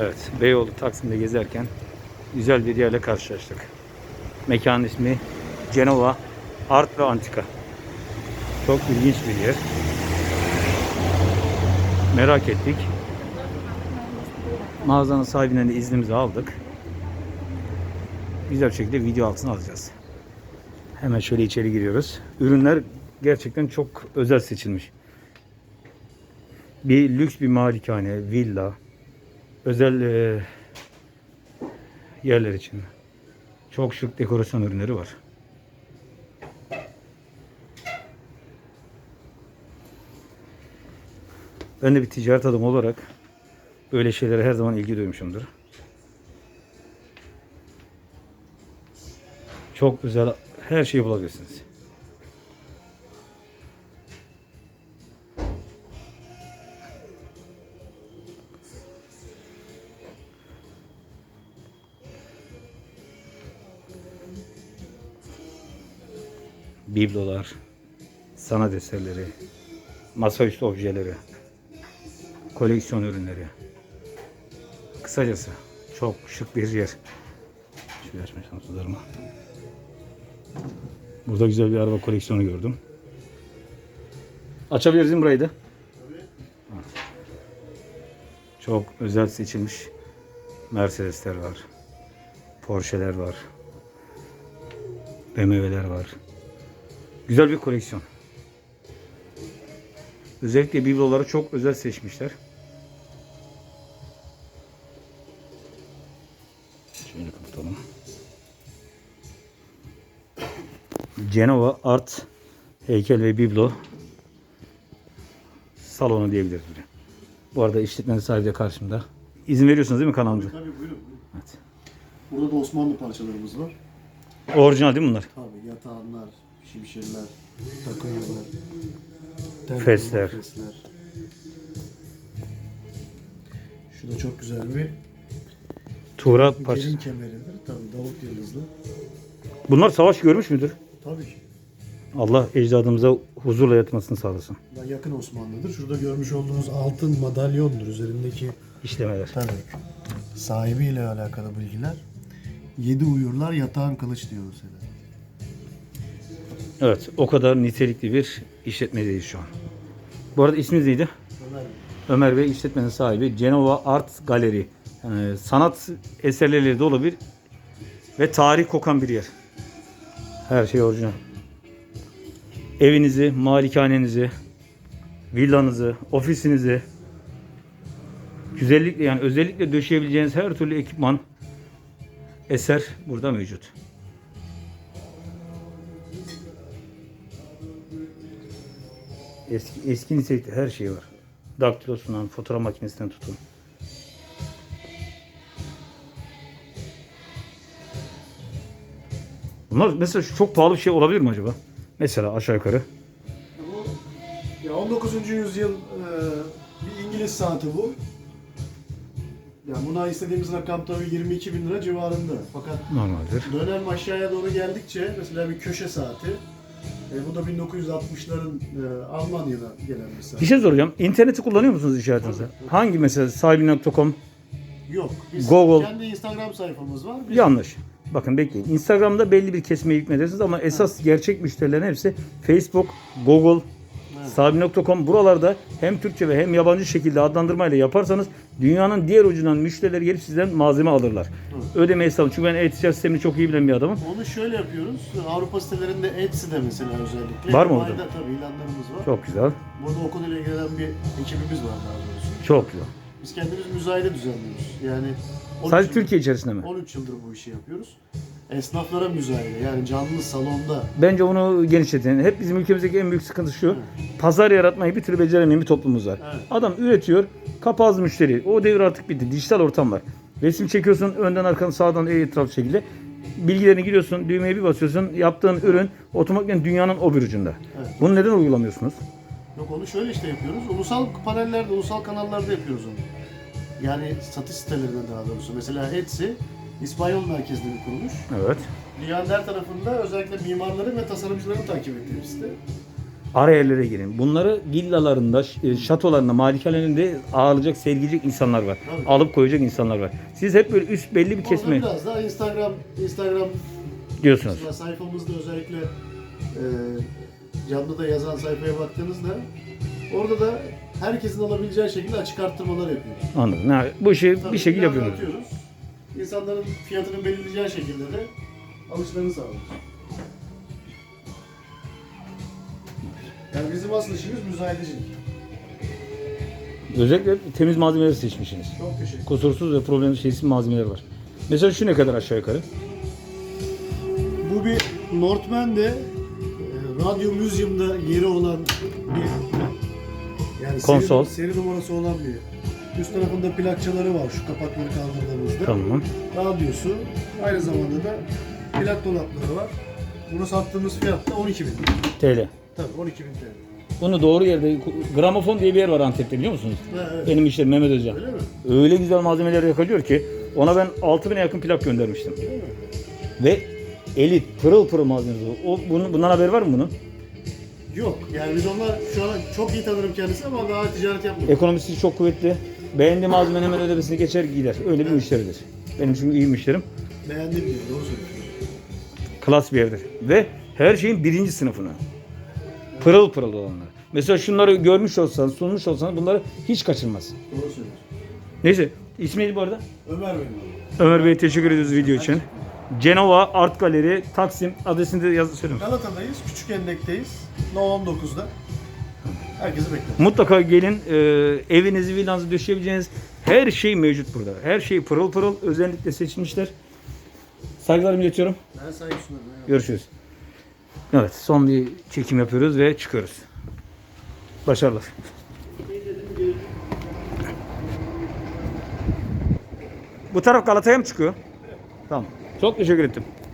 Evet, Beyoğlu Taksim'de gezerken güzel bir yerle karşılaştık. Mekanın ismi Cenova Art ve Antika. Çok ilginç bir yer. Merak ettik. Mağazanın sahibinden de iznimizi aldık. Güzel bir şekilde video altına alacağız. Hemen şöyle içeri giriyoruz. Ürünler gerçekten çok özel seçilmiş. Bir lüks bir malikane, villa, özel e, yerler için. Çok şık dekorasyon ürünleri var. Ben de bir ticaret adamı olarak böyle şeylere her zaman ilgi duymuşumdur. Çok güzel her şeyi bulabilirsiniz. Biblolar, sanat eserleri, masaüstü objeleri, koleksiyon ürünleri. Kısacası çok şık bir yer. Şöyle açma şanslarımı. Burada güzel bir araba koleksiyonu gördüm. Açabiliriz mi burayı da? Çok özel seçilmiş Mercedesler var. Porsche'ler var. BMW'ler var. Güzel bir koleksiyon. Özellikle bibloları çok özel seçmişler. Şöyle kapatalım. Cenova Art heykel ve biblo salonu diyebiliriz buraya. Bu arada işletmenin sahibi de karşımda. İzin veriyorsunuz değil mi kanalımıza? Tabii buyurun. Evet. Burada da Osmanlı parçalarımız var. Orijinal değil mi bunlar? Tabii yatağanlar, şimşirler, tel Fesler. fesler. Şu da çok güzel bir Tuğra gelin parçası. kemeridir. Tabii Davut Yıldızlı. Bunlar savaş görmüş müdür? Tabii ki. Allah ecdadımıza huzurla yatmasını sağlasın. Da yakın Osmanlı'dır. Şurada görmüş olduğunuz altın madalyondur. Üzerindeki İşlemeler. tabii sahibiyle alakalı bilgiler. Yedi uyurlar yatağın kılıç diyor mesela. Evet, o kadar nitelikli bir işletmedeyiz şu an. Bu arada isminiz neydi? Ömer Ömer Bey işletmenin sahibi Genova Art Galeri. Yani sanat eserleriyle dolu bir ve tarih kokan bir yer. Her şey orijinal. Evinizi, malikanenizi, villanızı, ofisinizi güzellikle yani özellikle döşeyebileceğiniz her türlü ekipman eser burada mevcut. Eski, eski nitelikli her şey var. Daktilosundan, fotoğraf makinesinden tutun. Bunlar mesela şu çok pahalı bir şey olabilir mi acaba? Mesela aşağı yukarı. Ya 19. yüzyıl e, bir İngiliz saati bu. Ya buna istediğimiz rakam tabii 22 bin lira civarında. Fakat Normaldir. dönem aşağıya doğru geldikçe mesela bir köşe saati. E, bu da 1960'ların e, Almanya'dan gelen saat. Bir şey soracağım. İnterneti kullanıyor musunuz iş hayatınızda? Hangi mesela sahibi.com? Yok. Biz Google. kendi Instagram sayfamız var. Biz Yanlış. Bakın bekleyin. Instagram'da belli bir kesime hükmedersiniz ama esas gerçek müşterilerin hepsi Facebook, Google, Evet. sahibi.com buralarda hem Türkçe ve hem yabancı şekilde adlandırmayla yaparsanız dünyanın diğer ucundan müşteriler gelip sizden malzeme alırlar. Ödeme hesabı. Çünkü ben e-ticaret sistemini çok iyi bilen bir adamım. Onu şöyle yapıyoruz. Avrupa sitelerinde Etsy'de mesela özellikle. Var mı orada? Tabii ilanlarımız var. Çok güzel. Burada o konuyla ilgilenen bir ekibimiz var daha doğrusu. Çok güzel. Biz kendimiz müzayede düzenliyoruz. Yani 13 Sadece Türkiye içerisinde mi? 13 yıldır bu işi yapıyoruz. Esnaflara müzayede yani canlı salonda Bence onu genişletin. Hep bizim ülkemizdeki en büyük sıkıntı şu. Pazar yaratmayı bir türlü beceremeyen bir toplumumuz var. Evet. Adam üretiyor, kapaz müşteri. O devir artık bitti. Dijital ortam var. Resim çekiyorsun önden arkadan sağdan etraf şekilde. Bilgilerini giriyorsun, düğmeye bir basıyorsun. Yaptığın ürün otomatikman dünyanın o bir ucunda. Evet. Bunu neden uygulamıyorsunuz? yok onu şöyle işte yapıyoruz. Ulusal panellerde, ulusal kanallarda yapıyoruz onu. Yani satış sitelerinde daha doğrusu. Mesela Etsy İspanyol merkezli bir kuruluş. Evet. Dünyanın her tarafında özellikle mimarların ve tasarımcıların takip ettiği bir site. Ara yerlere girin. Bunları villalarında, e, şatolarında, malikanelerinde ağırlayacak, sergileyecek insanlar var. Tabii. Alıp koyacak insanlar var. Siz hep böyle üst belli bir Orada kesme biraz daha Instagram Instagram diyorsunuz. sayfamızda özellikle e, canlı da yazan sayfaya baktığınızda orada da herkesin alabileceği şekilde açık arttırmalar yapıyoruz. Anladım. Yani bu işi Tabii bir şekilde yapıyoruz. İnsanların fiyatını belirleyeceği şekilde de alışlarını sağlıyoruz. Yani bizim asıl işimiz müzayedecilik. Özellikle temiz malzemeleri seçmişsiniz. Çok teşekkür Kusursuz ve problemli şeysiz malzemeler var. Mesela şu ne kadar aşağı yukarı? Bu bir Northman'de e, Radyo Museum'da yeri olan bir yani Konsol. Seri, seri numarası olan bir. Üst tarafında plakçaları var şu kapakları kaldırdığımızda. Tamam. Radyosu. Aynı zamanda da plak dolapları var. Bunu sattığımız fiyat da 12 bin. TL. Tabii 12 bin TL. Bunu doğru yerde, gramofon diye bir yer var Antep'te biliyor musunuz? Ha, evet. Benim işlerim Mehmet Özcan. Öyle mi? Öyle güzel malzemeler yakalıyor ki ona ben 6000'e yakın plak göndermiştim. Öyle mi? Ve elit, pırıl pırıl malzemesi. O, bunun, bundan haber var mı bunun? Yok. Yani biz onlar şu an çok iyi tanırım kendisi ama daha ticaret yapmıyor. Ekonomisi çok kuvvetli. Beğendiği malzemenin hemen ödemesini geçer gider. Öyle bir müşteridir. Benim için iyi müşterim. Beğendim diyor. Doğru söylüyorsun. Klas bir evdir. Ve her şeyin birinci sınıfını. Pırıl pırıl olanlar. Mesela şunları görmüş olsanız, sunmuş olsanız bunları hiç kaçırmaz. Doğru söylüyorsun. Neyse, ismi neydi bu arada? Ömer benim. Ömer Bey'e teşekkür ediyoruz video için. Cenova Art Galeri, Taksim adresini de yaz. Galata'dayız. Küçük Endek'teyiz. No 19'da. Herkesi bekleriz. Mutlaka gelin. e, evinizi, villanızı döşeyebileceğiniz her şey mevcut burada. Her şey pırıl pırıl. Özellikle seçilmişler. Saygılarımı iletiyorum. Ben saygı sunarım. Görüşürüz. Evet, son bir çekim yapıyoruz ve çıkıyoruz. Başarılar. Bu taraf Galata'ya mı çıkıyor? Tamam. Çok teşekkür ettim.